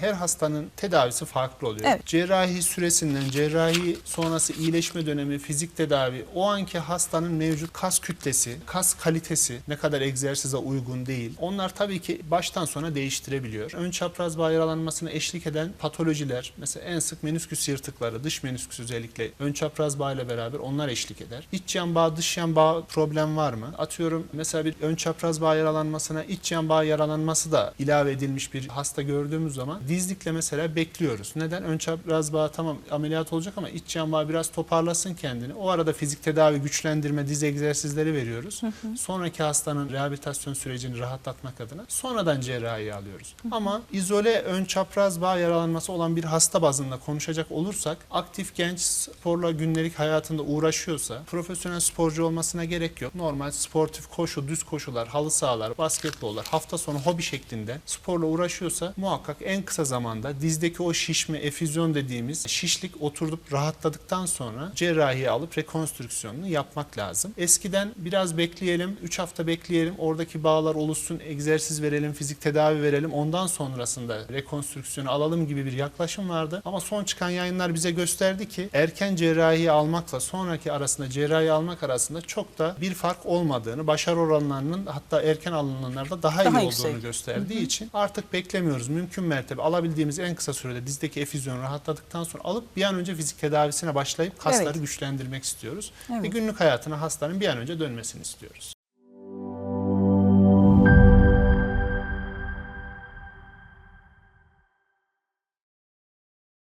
Her hastanın tedavisi farklı oluyor. Evet. Cerrahi süresinden, cerrahi sonrası iyileşme dönemi, fizik tedavi, o anki hastanın mevcut kas kütlesi, kas kalitesi ne kadar egzersize uygun değil. Onlar tabii ki baştan sona değiştirebiliyor. Ön çapraz bağ yaralanmasına eşlik eden patolojiler, mesela en sık menisküs yırtıkları, dış menisküs özellikle ön çapraz bağ ile beraber onlar eşlik eder. İç yan bağ, dış yan bağ problem var mı? Atıyorum mesela bir ön çapraz bağ yaralanmasına iç yan bağ yaralanması da ilave edilmiş bir hasta gördüğümüz zaman dizlikle mesela bekliyoruz. Neden? Ön çapraz bağ tamam ameliyat olacak ama iç yan bağ biraz toparlasın kendini. O arada fizik tedavi, güçlendirme, diz egzersizleri veriyoruz. Sonraki hastanın rehabilitasyon sürecini rahatlatmak adına sonradan cerrahi alıyoruz. Ama izole ön çapraz bağ yaralanması olan bir hasta bazında konuşacak olursak aktif genç sporla günlük hayatında uğraşıyorsa profesyonel sporcu olmasına gerek yok. Normal sportif koşu, düz koşular, halı sahalar, basketbollar hafta sonu hobi şeklinde sporla uğraşıyorsa muhakkak en kısa zamanda dizdeki o şişme, efüzyon dediğimiz şişlik oturup rahatladıktan sonra cerrahiyi alıp rekonstrüksiyonunu yapmak lazım. Eskiden biraz bekleyelim, 3 hafta bekleyelim, oradaki bağlar oluşsun, egzersiz verelim, fizik tedavi verelim, ondan sonrasında rekonstrüksiyonu alalım gibi bir yaklaşım vardı. Ama son çıkan yayınlar bize gösterdi ki erken cerrahi almakla sonraki arasında cerrahi almak arasında çok da bir fark olmadığını, başarı oranlarının hatta erken alınanlarda daha, Daha iyi yüksek. olduğunu gösterdiği için artık beklemiyoruz. Mümkün mertebe alabildiğimiz en kısa sürede dizdeki efüzyonu rahatladıktan sonra alıp bir an önce fizik tedavisine başlayıp kasları Evet. güçlendirmek istiyoruz. Ve Evet. günlük hayatına hastanın bir an önce dönmesini istiyoruz.